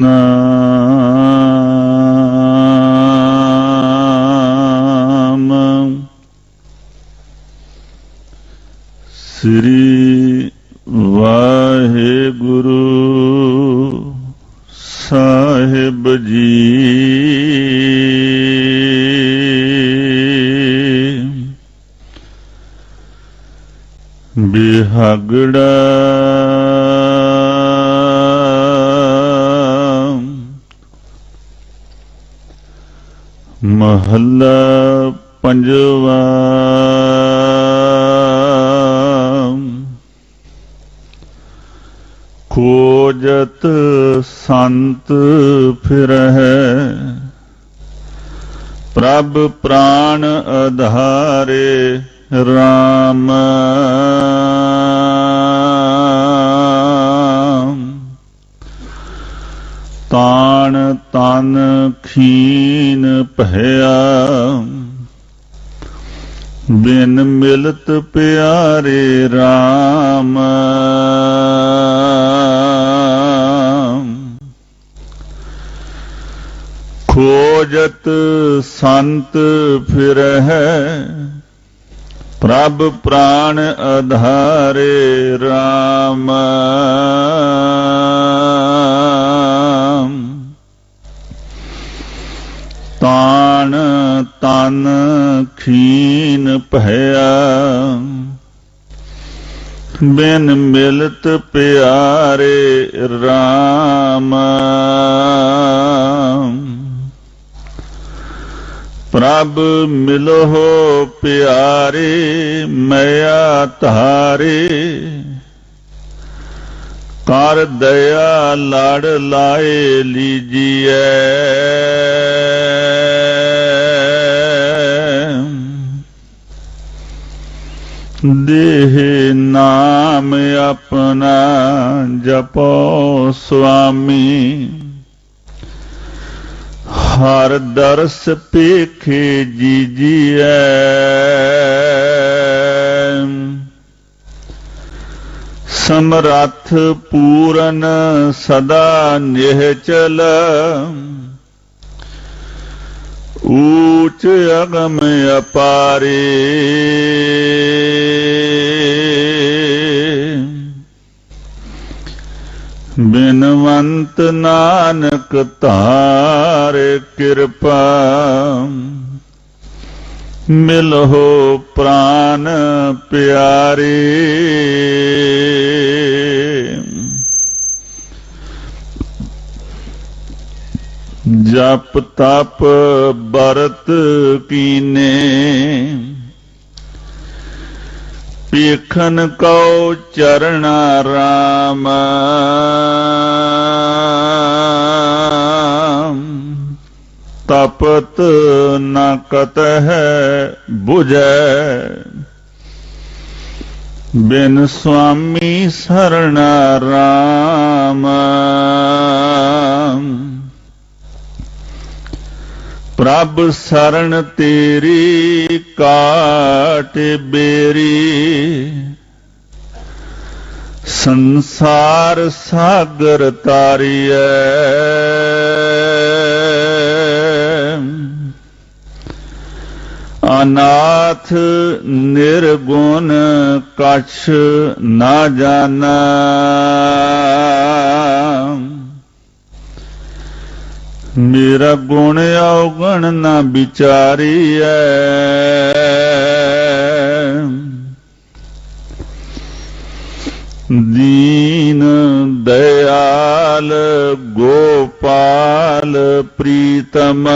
ਨਾਮ ਸ੍ਰੀ ਵਾਹਿਗੁਰੂ ਸਾਹਿਬ ਜੀ ਬਿਹਗੜਾ ਮਹੱਲਾ ਪੰਜਵਾ। ਖੋਜਤ ਸੰਤ ਫਿਰਹਿ ਪ੍ਰਭ ਪ੍ਰਾਣ ਅਧਾਰੇ RAM ਤਨ ਖੀਨ ਭਇਆ ਬਿਨ ਮਿਲਤ ਪਿਆਰੇ RAM ਖੋਜਤ ਸੰਤ ਫਿਰਹਿ ਪ੍ਰਭ ਪ੍ਰਾਣ ਅਧਾਰੇ RAM ਤਨ ਖੀਨ ਭਇਆ ਬਿਨ ਮਿਲਤ ਪਿਆਰੇ RAM ਪ੍ਰਭ ਮਿਲੋ ਪਿਆਰੇ ਮਿਆ ਧਾਰੇ ਕਰ ਦਇਆ ਲੜ ਲਾਏ ਲੀਜੀਐ ਦੇਹ ਨਾਮ ਆਪਣਾ ਜਪੋ ਸੁਆਮੀ। ਹਰ ਦਰਸ ਪੇਖੇ ਜੀਜੀਐ। ਸਮਰੱਥ ਪੂਰਨ ਸਦਾ ਨਿਹਚਲ। ਊਚ ਅਗਮ ਅਪਾਰੇ। ਬਿਨਵੰਤ ਨਾਨਕ ਧਾਰ ਕਿਰਪਾ ਮਿਲੋ ਪ੍ਰਾਨ ਪਿਆਰੇ। ਜਪ ਤਪ ਬਰਤ ਕੀਨੇ। ਪੀਖਨ ਕਉ ਚਰਣਾ ਰਾਮ। ਤਪਤ ਨ ਕਤਹਿ 부ਜੈ ਬਿਨ ਸੁਆਮੀ ਸਰਣਾ ਰਾਮ। ਪ੍ਰਭ ਸਰਣ ਤੇਰੀ ਕਾਟ ਬੇਰੀ। ਸੰਸਾਰ ਸਾਗਰ ਤਾਰੀਐ। ਅਨਾਥ ਨਿਰਗੁਣ ਕਛ ਨਾ ਜਾਣਾ। ਮੇਰਾ ਗੁਣ ਔਗਣ ਨਾ ਵਿਚਾਰੀਐ। ਦੀਨ ਦਇਆਲ ਗੋਪਾਲ ਪ੍ਰੀਤਮ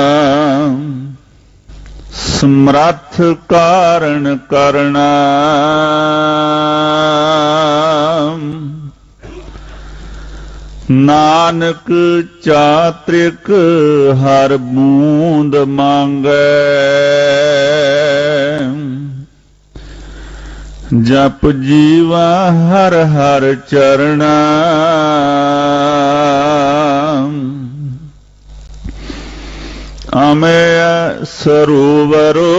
ਸਮਰੱਥ ਕਾਰਨ ਕਰਣਾ। ਨਾਨਕ ਚਾਤ੍ਰਿਕ ਹਰ ਬੂੰਦ ਮੰਗੈ। ਜਪ ਜੀਵਾ ਹਰ ਹਰ ਚਰਣਾ। ਅਮੇ ਸਰੂਵਰੋ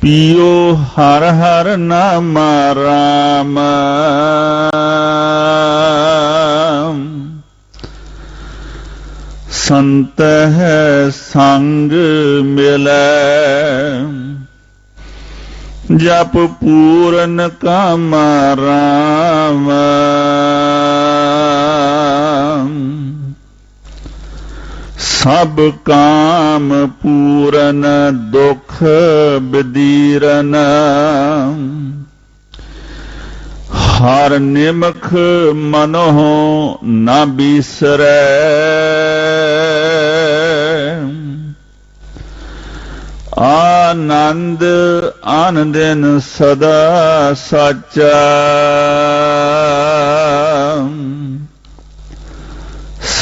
ਪੀਓ ਹਰ ਹਰ ਨਾਮ ਰਾਮ। ਸੰਤਹਿ ਸੰਗ ਮਿਲੈ। ਜਪ ਪੂਰਨ ਕਾਮ ਰਾਮ। ਸਭ ਕਾਮ ਪੂਰਨ ਦੁਖ ਬਦੀਰਨ। ਹਰ ਨਿਮਖ ਮਨੋ ਨਾ ਬੀਸਰੈ। ਆਨੰਦ ਆਨੰਦਨ ਸਦਾ ਸਾਚਾ।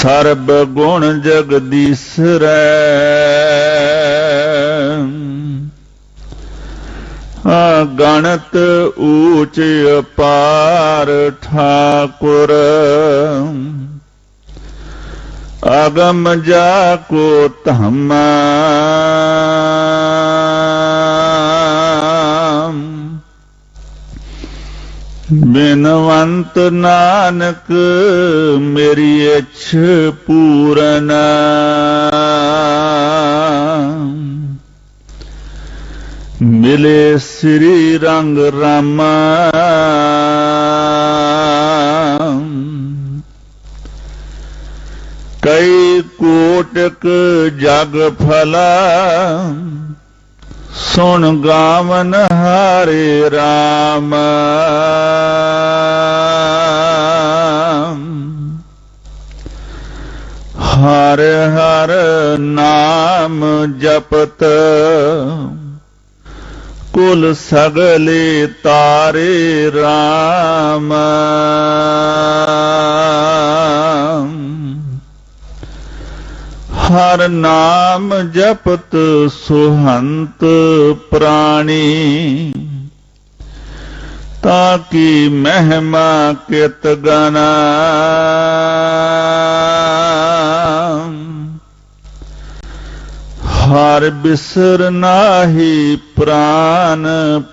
ਸਰਬ ਗੁਣ ਜਗਦੀਸਰੈ। ਗਣਤ ਊਚ ਅਪਾਰ ਠਾਕੁਰ। ਅਗਮ ਜਾ ਕੋ ਧੰਮ। ਬਿਨਵੰਤ ਨਾਨਕ ਮੇਰੀ ਇਛ ਪੂਰਨ। ਮਿਲੇ ਸ੍ਰੀ ਰੰਗ ਰਾਮਾ। ਕਈ ਕੋਟਕ ਜਗ ਫਲਾ। ਸੁਣ ਗਾਵਨ ਹਾਰੇ ਰਾਮ। ਹਰ ਹਰ ਨਾਮ ਜਪਤ ਕੁਲ ਸਗਲੇ ਤਾਰੇ ਰਾਮ। ਹਰ ਨਾਮ ਜਪਤ ਸੁਹੰਤ ਪ੍ਰਾਣੀ। ਤਾਂ ਕੀ ਮਹਿਮਾ ਕਿਤ ਗਨਾ ਹਰ ਬਿਸਰ ਨਾਹੀ ਪ੍ਰਾਨ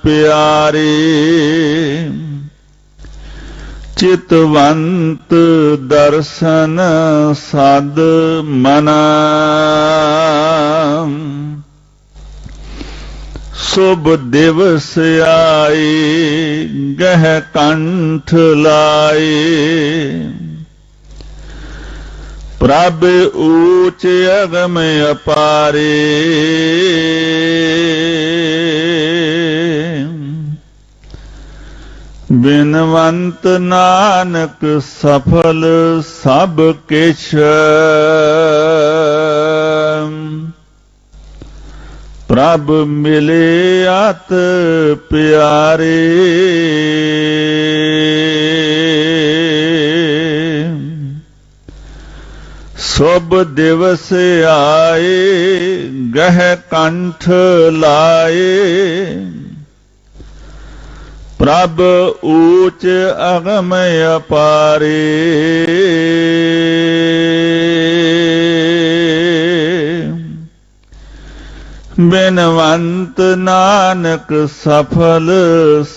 ਪਿਆਰੇ। ਚਿਤਵੰਤ ਦਰਸ਼ਨ ਸਦ ਮਨਾ ਸੁਭ ਦਿਵਸ ਆਏ ਗਹਿ ਕੰਠ ਲਾਏ ਪ੍ਰਭ ਊਚ ਅਗਮ ਅਪਾਰੇ ਬਿਨਵੰਤ ਨਾਨਕ ਸਫਲ ਸਭ ਕਿਛ। ਪ੍ਰਭ ਮਿਲੇ ਆਤ ਪਿਆਰੇ। ਸੁਭ ਦਿਵਸ ਆਏ, ਗਹਿ ਕੰਠ ਲਾਏ। ਪ੍ਰਭ ਊਚ ਅਗਮ ਅਪਾਰੇ। ਬਿਨਵੰਤ ਨਾਨਕ ਸਫਲ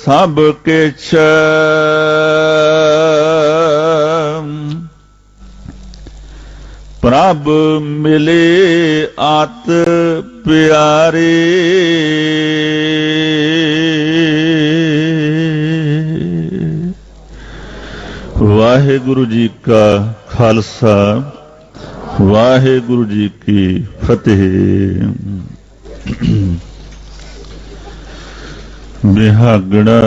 ਸਭ ਕਿਛ। ਪ੍ਰਭ ਮਿਲੇ ਆਤ ਪਿਆਰੇ। ਵਾਹਿਗੁਰੂ ਜੀ ਕਾ ਖਾਲਸਾ, ਵਾਹਿਗੁਰੂ ਜੀ ਕੀ ਫਤਿਹ। ਬਿਹਾਗੜਾ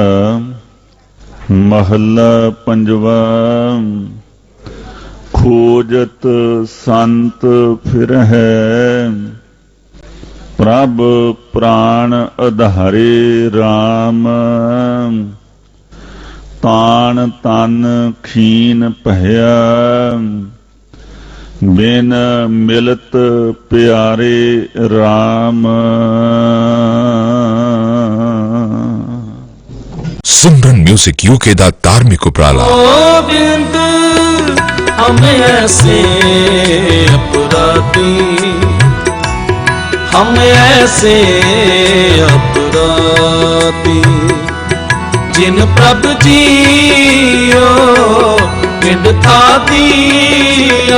ਮਹੱਲਾ ਪੰਜਵਾ, ਖੋਜਤ ਸੰਤ ਫਿਰ ਹੈ। ਪ੍ਰਭ ਪ੍ਰਾਣ ਅਧਾਰੇ RAM ਤਾਣ ਤਨ ਖੀਨ ਭਇਆ ਬਿਨ ਮਿਲਤ ਪਿਆਰੇ RAM ਸਿਮਰਨ 뮤직 ਯੂਕੇ ਦਾ ਧਾਰਮਿਕ ਉਪਰਾਲਾ। ਗੋਬਿੰਦ ਹਮ ਐਸੇ ਅਪਰਾਧੀ ਹਮ ਐਸੇ ਅਪਰਾਧੀ। ਜਿਨ ਪ੍ਰਭ ਜੀਓ ਬਿਨ ਥਾਤੀ